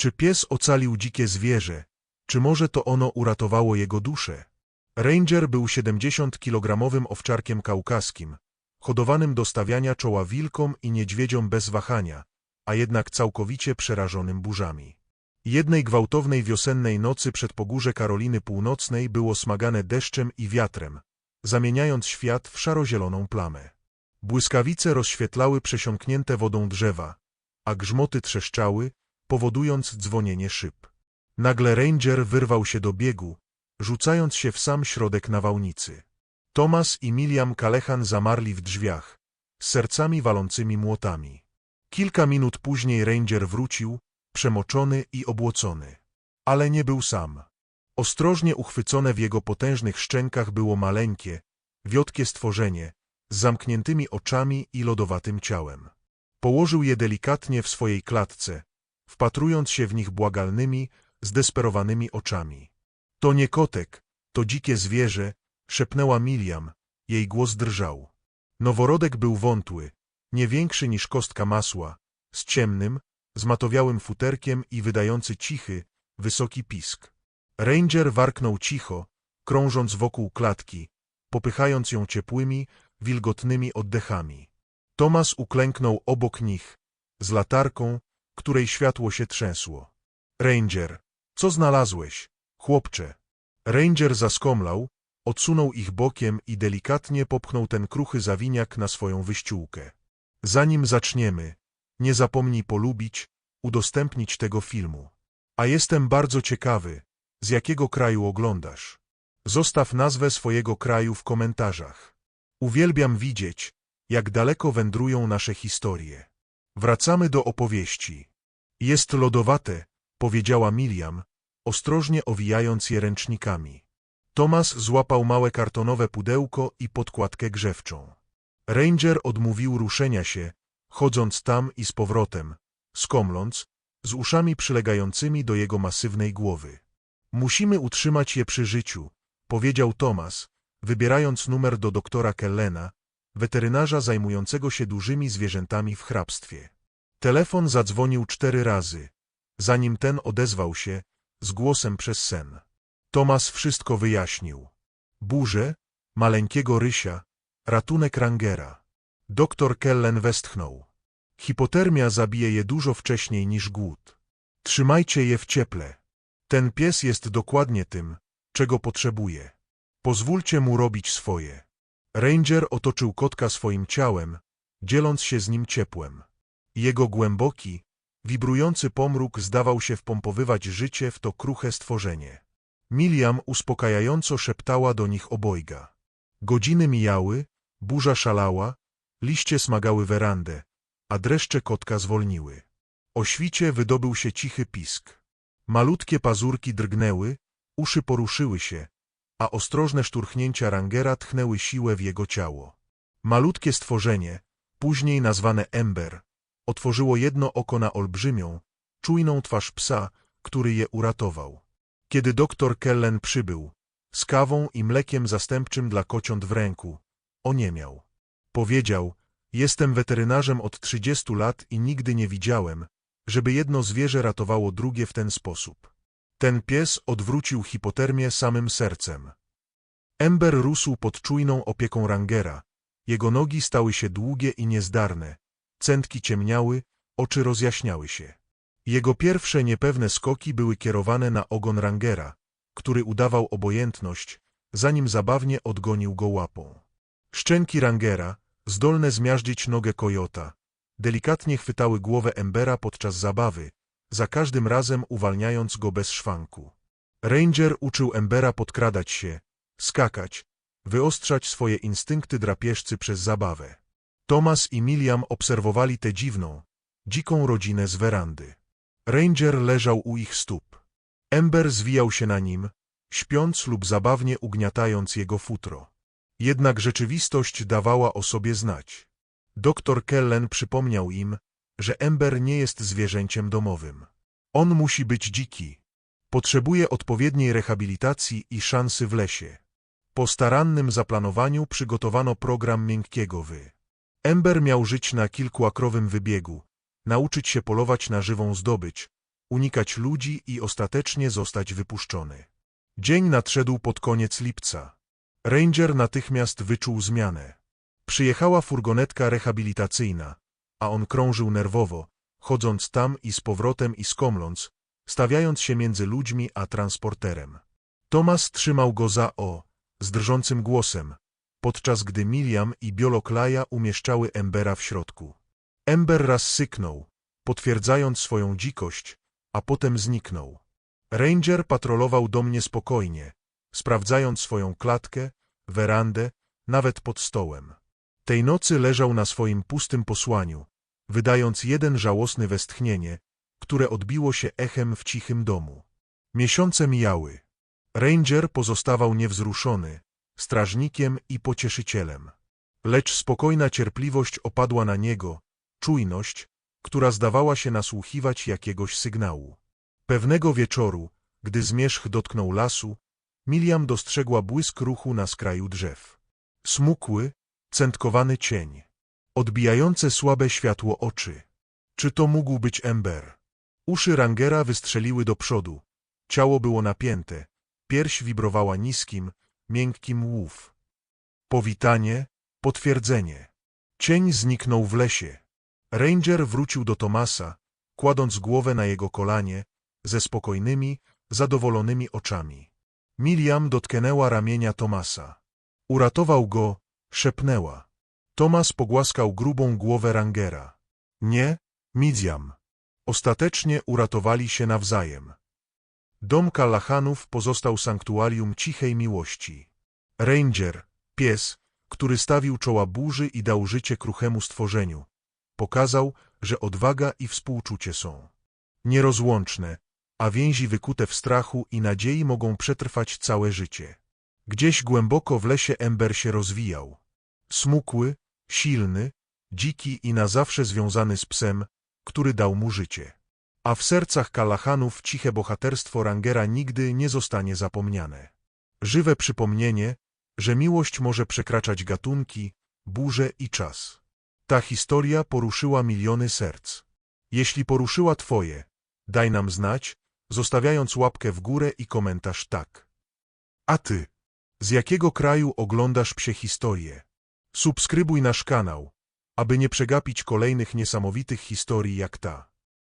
Czy pies ocalił dzikie zwierzę? Czy może to ono uratowało jego duszę? Ranger był 70-kilogramowym owczarkiem kaukaskim, hodowanym do stawiania czoła wilkom i niedźwiedziom bez wahania, a jednak całkowicie przerażonym burzami. Jednej gwałtownej wiosennej nocy przed pogórze Karoliny Północnej było smagane deszczem i wiatrem, zamieniając świat w szarozieloną plamę. Błyskawice rozświetlały przesiąknięte wodą drzewa, a grzmoty trzeszczały, powodując dzwonienie szyb. Nagle Ranger wyrwał się do biegu, rzucając się w sam środek nawałnicy. Thomas i Miliam Kalechan zamarli w drzwiach, z sercami walącymi młotami. Kilka minut później Ranger wrócił, przemoczony i obłocony. Ale nie był sam. Ostrożnie uchwycone w jego potężnych szczękach było maleńkie, wiotkie stworzenie, z zamkniętymi oczami i lodowatym ciałem. Położył je delikatnie w swojej klatce, wpatrując się w nich błagalnymi, zdesperowanymi oczami. To nie kotek, to dzikie zwierzę, szepnęła Miriam, jej głos drżał. Noworodek był wątły, nie większy niż kostka masła, z ciemnym, zmatowiałym futerkiem i wydający cichy, wysoki pisk. Ranger warknął cicho, krążąc wokół klatki, popychając ją ciepłymi, wilgotnymi oddechami. Tomas uklęknął obok nich, z latarką, której światło się trzęsło. Ranger, co znalazłeś, chłopcze? Ranger zaskomlał, odsunął ich bokiem i delikatnie popchnął ten kruchy zawiniak na swoją wyściółkę. Zanim zaczniemy, nie zapomnij polubić, udostępnić tego filmu. A jestem bardzo ciekawy, z jakiego kraju oglądasz. Zostaw nazwę swojego kraju w komentarzach. Uwielbiam widzieć, jak daleko wędrują nasze historie. Wracamy do opowieści. Jest lodowate, powiedziała Miriam, ostrożnie owijając je ręcznikami. Tomas złapał małe kartonowe pudełko i podkładkę grzewczą. Ranger odmówił ruszenia się, chodząc tam i z powrotem, skomląc, z uszami przylegającymi do jego masywnej głowy. Musimy utrzymać je przy życiu, powiedział Tomas, wybierając numer do doktora Kellena, weterynarza zajmującego się dużymi zwierzętami w hrabstwie. Telefon zadzwonił cztery razy, zanim ten odezwał się, z głosem przez sen. Tomas wszystko wyjaśnił. Burze, maleńkiego rysia, ratunek Rangera. Doktor Kellen westchnął. Hipotermia zabije je dużo wcześniej niż głód. Trzymajcie je w cieple. Ten pies jest dokładnie tym, czego potrzebuje. Pozwólcie mu robić swoje. Ranger otoczył kotka swoim ciałem, dzieląc się z nim ciepłem. Jego głęboki, wibrujący pomruk zdawał się wpompowywać życie w to kruche stworzenie. Miliam uspokajająco szeptała do nich obojga. Godziny mijały, burza szalała, liście smagały werandę, a dreszcze kotka zwolniły. O świcie wydobył się cichy pisk. Malutkie pazurki drgnęły, uszy poruszyły się, a ostrożne szturchnięcia Rangera tchnęły siłę w jego ciało. Malutkie stworzenie, później nazwane Ember, otworzyło jedno oko na olbrzymią, czujną twarz psa, który je uratował. Kiedy doktor Kellen przybył, z kawą i mlekiem zastępczym dla kociąt w ręku, oniemiał. Powiedział, jestem weterynarzem od trzydziestu lat i nigdy nie widziałem, żeby jedno zwierzę ratowało drugie w ten sposób. Ten pies odwrócił hipotermię samym sercem. Ember rósł pod czujną opieką Rangera. Jego nogi stały się długie i niezdarne, cętki ciemniały, oczy rozjaśniały się. Jego pierwsze niepewne skoki były kierowane na ogon Rangera, który udawał obojętność, zanim zabawnie odgonił go łapą. Szczęki Rangera, zdolne zmiażdżyć nogę kojota, delikatnie chwytały głowę Embera podczas zabawy, za każdym razem uwalniając go bez szwanku. Ranger uczył Embera podkradać się, skakać, wyostrzać swoje instynkty drapieżcy przez zabawę. Thomas i Miliam obserwowali tę dziwną, dziką rodzinę z werandy. Ranger leżał u ich stóp. Ember zwijał się na nim, śpiąc lub zabawnie ugniatając jego futro. Jednak rzeczywistość dawała o sobie znać. Doktor Kellen przypomniał im, że Ember nie jest zwierzęciem domowym. On musi być dziki. Potrzebuje odpowiedniej rehabilitacji i szansy w lesie. Po starannym zaplanowaniu przygotowano program miękkiego wy. Ember miał żyć na kilkuakrowym wybiegu, nauczyć się polować na żywą zdobycz, unikać ludzi i ostatecznie zostać wypuszczony. Dzień nadszedł pod koniec lipca. Ranger natychmiast wyczuł zmianę. Przyjechała furgonetka rehabilitacyjna, a on krążył nerwowo, chodząc tam i z powrotem i skomląc, stawiając się między ludźmi a transporterem. Tomas trzymał go za o, z drżącym głosem, podczas gdy Miriam i Bioloklaja umieszczały Embera w środku. Ember raz syknął, potwierdzając swoją dzikość, a potem zniknął. Ranger patrolował dom niespokojnie, sprawdzając swoją klatkę, werandę, nawet pod stołem. Tej nocy leżał na swoim pustym posłaniu, wydając jeden żałosny westchnienie, które odbiło się echem w cichym domu. Miesiące mijały. Ranger pozostawał niewzruszony, strażnikiem i pocieszycielem. Lecz spokojna cierpliwość opadła na niego, czujność, która zdawała się nasłuchiwać jakiegoś sygnału. Pewnego wieczoru, gdy zmierzch dotknął lasu, Miriam dostrzegła błysk ruchu na skraju drzew. Smukły, centkowany cień. Odbijające słabe światło oczy. Czy to mógł być Ember? Uszy Rangera wystrzeliły do przodu. Ciało było napięte. Pierś wibrowała niskim, miękkim łów. Powitanie, potwierdzenie. Cień zniknął w lesie. Ranger wrócił do Tomasa, kładąc głowę na jego kolanie, ze spokojnymi, zadowolonymi oczami. Miriam dotknęła ramienia Tomasa. Uratował go, szepnęła. Tomas pogłaskał grubą głowę Rangera. Nie, Midiam. Ostatecznie uratowali się nawzajem. Dom Kalachanów pozostał sanktuarium cichej miłości. Ranger, pies, który stawił czoła burzy i dał życie kruchemu stworzeniu, pokazał, że odwaga i współczucie są nierozłączne, a więzi wykute w strachu i nadziei mogą przetrwać całe życie. Gdzieś głęboko w lesie Ember się rozwijał. Smukły, silny, dziki i na zawsze związany z psem, który dał mu życie. A w sercach Kalachanów ciche bohaterstwo Rangera nigdy nie zostanie zapomniane. Żywe przypomnienie, że miłość może przekraczać gatunki, burze i czas. Ta historia poruszyła miliony serc. Jeśli poruszyła Twoje, daj nam znać, zostawiając łapkę w górę i komentarz tak. A Ty, z jakiego kraju oglądasz psie historie? Subskrybuj nasz kanał, aby nie przegapić kolejnych niesamowitych historii jak ta.